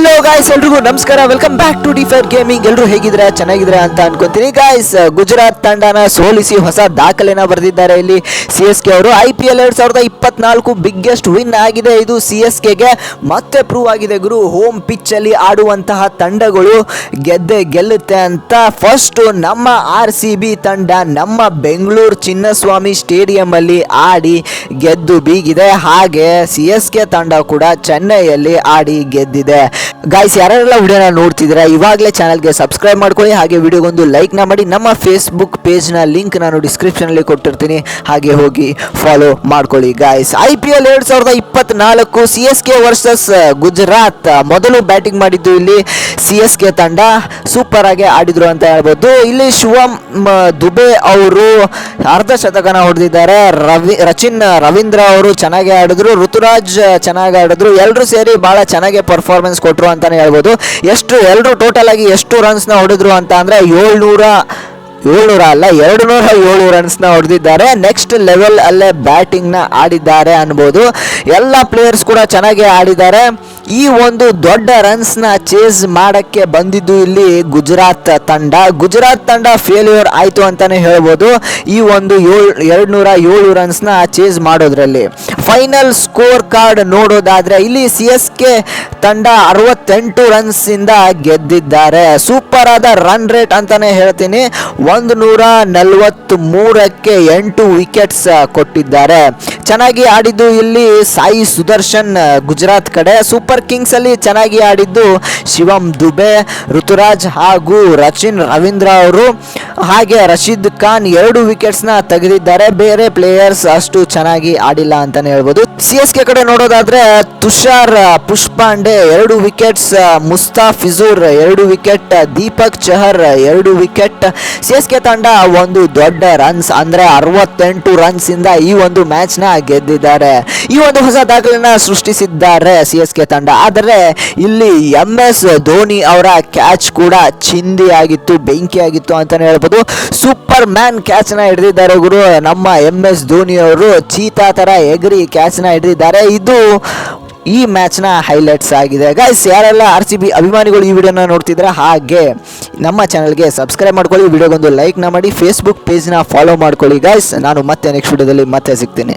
Hello guys ಎಲ್ರಿಗೂ ನಮಸ್ಕಾರ. Welcome back to the fire gaming ಎಲ್ಲರೂ ಹೇಗಿದ್ರೆ ಚೆನ್ನಾಗಿದ್ರೆ ಅಂತ ಅನ್ಕೊಂತೀನಿ. ಗಾಯ್ಸ್ ಗುಜರಾತ್ ತಂಡನ ಸೋಲಿಸಿ ಹೊಸ ದಾಖಲೆನ ಬರೆದಿದ್ದಾರೆ ಇಲ್ಲಿ ಸಿ ಎಸ್ ಕೆ ಅವರು. ಐ ಪಿ ಎಲ್ ಎರಡು ಸಾವಿರದ ಇಪ್ಪತ್ನಾಲ್ಕು ಬಿಗ್ಗೆಸ್ಟ್ ವಿನ್ ಆಗಿದೆ. ಇದು ಸಿ ಎಸ್ ಕೆಗೆ ಮತ್ತೆ ಪ್ರೂವ್ ಆಗಿದೆ ಗುರು. ಹೋಮ್ ಪಿಚ್ ಅಲ್ಲಿ ಆಡುವಂತಹ ತಂಡಗಳು ಗೆದ್ದೆ ಗೆಲ್ಲುತ್ತೆ ಅಂತ. ಫಸ್ಟ್ ನಮ್ಮ ಆರ್ ಸಿ ಬಿ ತಂಡ, ನಮ್ಮ ಬೆಂಗಳೂರು ಚಿನ್ನಸ್ವಾಮಿ ಸ್ಟೇಡಿಯಂ ಅಲ್ಲಿ ಆಡಿ ಗೆದ್ದು ಬೀಗಿದೆ. ಹಾಗೆ ಸಿ ಎಸ್ ಕೆ ತಂಡ ಕೂಡ ಚೆನ್ನೈಯಲ್ಲಿ ಆಡಿ ಗೆದ್ದಿದೆ. ಗಾಯ್ಸ್ ಯಾರೆಲ್ಲ ವಿಡಿಯೋನ ನೋಡ್ತಿದ್ದೀರಾ, ಇವಾಗಲೇ ಚಾನಲ್ಗೆ ಸಬ್ಸ್ಕ್ರೈಬ್ ಮಾಡ್ಕೊಳ್ಳಿ, ಹಾಗೆ ವಿಡಿಯೋಗೊಂದು ಲೈಕ್ನ ಮಾಡಿ. ನಮ್ಮ ಫೇಸ್ಬುಕ್ ಪೇಜ್ನ ಲಿಂಕ್ ನಾನು ಡಿಸ್ಕ್ರಿಪ್ಷನಲ್ಲಿ ಕೊಟ್ಟಿರ್ತೀನಿ, ಹಾಗೆ ಹೋಗಿ ಫಾಲೋ ಮಾಡ್ಕೊಳ್ಳಿ ಗಾಯ್ಸ್ ಐ ಪಿ ಎಲ್ ಎರಡು ಸಾವಿರದ ಇಪ್ಪತ್ನಾಲ್ಕು C S K versus Gujarat. ಮೊದಲು ಬ್ಯಾಟಿಂಗ್ ಮಾಡಿದ್ದು ಇಲ್ಲಿ ಸಿ ಎಸ್ ಕೆ ತಂಡ. ಸೂಪರ್ ಆಗಿ ಆಡಿದ್ರು ಅಂತ ಹೇಳ್ಬೋದು. ಇಲ್ಲಿ ಶಿವಮ್ ದುಬೆ ಅವರು ಅರ್ಧ ಶತಕನ ಹೊಡೆದಿದ್ದಾರೆ. ರವಿ, ರಚಿನ್, ರವೀಂದ್ರ ಅವರು ಚೆನ್ನಾಗಿ ಆಡಿದ್ರು. ಋತುರಾಜ್ ಚೆನ್ನಾಗಿ ಆಡಿದ್ರು. ಎಲ್ಲರೂ ಸೇರಿ ಭಾಳ ಚೆನ್ನಾಗಿ ಪರ್ಫಾರ್ಮೆನ್ಸ್ ಕೊಟ್ಟರು ಅಂತಾನೆ ಹೇಳ್ಬೋದು. ಎಷ್ಟು ಎಲ್ಲರೂ ಟೋಟಲ್ ಆಗಿ ಎಷ್ಟು ರನ್ಸ್ನ ಹೊಡೆದ್ರು ಅಂತ ಅಂದ್ರೆ ಏಳ್ನೂರ ಏಳ್ನೂರ ಅಲ್ಲ ಎರಡು ನೂರ ಏಳು ರನ್ಸ್ನ ಹೊಡೆದಿದ್ದಾರೆ. ನೆಕ್ಸ್ಟ್ ಲೆವೆಲ್ ಅಲ್ಲೇ ಬ್ಯಾಟಿಂಗ್ನ ಆಡಿದ್ದಾರೆ ಅನ್ಬೋದು. ಎಲ್ಲ ಪ್ಲೇಯರ್ಸ್ ಕೂಡ ಚೆನ್ನಾಗಿ ಆಡಿದ್ದಾರೆ. ಈ ಒಂದು ದೊಡ್ಡ ರನ್ಸ್ನ ಚೇಸ್ ಮಾಡಕ್ಕೆ ಬಂದಿದ್ದು ಇಲ್ಲಿ ಗುಜರಾತ್ ತಂಡ. ಗುಜರಾತ್ ತಂಡ ಫೇಲ್ಯೂರ್ ಆಯಿತು ಅಂತಾನೆ ಹೇಳ್ಬೋದು. ಈ ಒಂದು ಏಳು ಎರಡು ನೂರ ಏಳು ರನ್ಸ್ನ ಚೇಸ್ ಮಾಡೋದ್ರಲ್ಲಿ. ಫೈನಲ್ ಸ್ಕೋರ್ ಕಾರ್ಡ್ ನೋಡೋದಾದ್ರೆ ಇಲ್ಲಿ ಸಿ ಎಸ್ ಕೆ ತಂಡ ಅರವತ್ತೆಂಟು ರನ್ಸ್ ಇಂದ ಗೆದ್ದಿದ್ದಾರೆ. ಸೂಪರ್ ಆದ ರನ್ ರೇಟ್ ಅಂತಾನೆ ಹೇಳ್ತೀನಿ. ಒಂದು ನೂರ ನಲವತ್ತ್ ಮೂರಕ್ಕೆ ಎಂಟು ವಿಕೆಟ್ಸ್ ಕೊಟ್ಟಿದ್ದಾರೆ. ಚೆನ್ನಾಗಿ ಆಡಿದ್ದು ಇಲ್ಲಿ ಸಾಯಿ ಸುದರ್ಶನ್ ಗುಜರಾತ್ ಕಡೆ. ಸೂಪರ್ ಕಿಂಗ್ಸ್ ಅಲ್ಲಿ ಚೆನ್ನಾಗಿ ಆಡಿದ್ದು ಶಿವಂ ದುಬೆ, ಋತುರಾಜ್ ಹಾಗೂ ರಚಿನ್ ರವೀಂದ್ರ ಅವರು. ಹಾಗೆ ರಶೀದ್ ಖಾನ್ ಎರಡು ವಿಕೆಟ್ಸ್ನ ತೆಗೆದಿದ್ದಾರೆ. ಬೇರೆ ಪ್ಲೇಯರ್ಸ್ ಅಷ್ಟು ಚೆನ್ನಾಗಿ ಆಡಿಲ್ಲ ಅಂತಾನೆ ಹೇಳ್ಬೋದು. ಸಿ ಎಸ್ ಕೆ ಕಡೆ ನೋಡೋದಾದ್ರೆ ತುಷಾರ್ ಪುಷ್ಪಾಂಡೆ ಎರಡು ವಿಕೆಟ್ಸ್ ಮುಸ್ತಾಫಿಜುರ್ ಎರಡು ವಿಕೆಟ್ ದೀಪಕ್ ಚಹರ್ ಎರಡು ವಿಕೆಟ್ ಸಿ ಎಸ್ ಕೆ ತಂಡ ಒಂದು ದೊಡ್ಡ ರನ್ಸ್ ಅಂದ್ರೆ ಅರವತ್ತೆಂಟು ರನ್ಸ್ ಇಂದ ಈ ಒಂದು ಮ್ಯಾಚ್ನ ಗೆದ್ದಿದ್ದಾರೆ. ಈ ಒಂದು ಹೊಸ ದಾಖಲೆನ ಸೃಷ್ಟಿಸಿದ್ದಾರೆ ಸಿ ಎಸ್ ಕೆ ತಂಡ. ಆದರೆ ಇಲ್ಲಿ ಎಂ ಎಸ್ ಧೋನಿ ಅವರ ಕ್ಯಾಚ್ ಕೂಡ ಚಿಂದಿ ಆಗಿತ್ತು ಬೆಂಕಿ ಆಗಿತ್ತು ಅಂತಾನೆ ಹೇಳ್ಬೋದು. ಸೂಪರ್ ಮ್ಯಾನ್ ಕ್ಯಾಚ್ನ ಹಿಡಿದಿದ್ದಾರೆ ಗುರು. ನಮ್ಮ ಎಂ ಎಸ್ ಧೋನಿ ಅವರು ಚೀತಾ ತರ ಎಗರಿ ಕ್ಯಾಚ್ನ ಹಿಡಿದಿದ್ದಾರೆ. ಇದು ಈ ಮ್ಯಾಚ್ನ ಹೈಲೈಟ್ಸ್ ಆಗಿದೆ. ಗೈಸ್ ಯಾರೆಲ್ಲ ಆರ್ ಸಿ ಬಿ ಅಭಿಮಾನಿಗಳು ಈ ವಿಡಿಯೋನ ನೋಡ್ತಿದ್ರೆ ಹಾಗೆ ನಮ್ಮ ಚಾನಲ್ಗೆ ಸಬ್ಸ್ಕ್ರೈಬ್ ಮಾಡ್ಕೊಳ್ಳಿ. ವಿಡಿಯೋಗೊಂದು ಲೈಕ್ನ ಮಾಡಿ ಫೇಸ್ಬುಕ್ ಪೇಜ್ನ ಫಾಲೋ ಮಾಡ್ಕೊಳ್ಳಿ. ಗೈಸ್ ನಾನು ಮತ್ತೆ ನೆಕ್ಸ್ಟ್ ವಿಡಿಯೋದಲ್ಲಿ ಮತ್ತೆ ಸಿಗ್ತೀನಿ.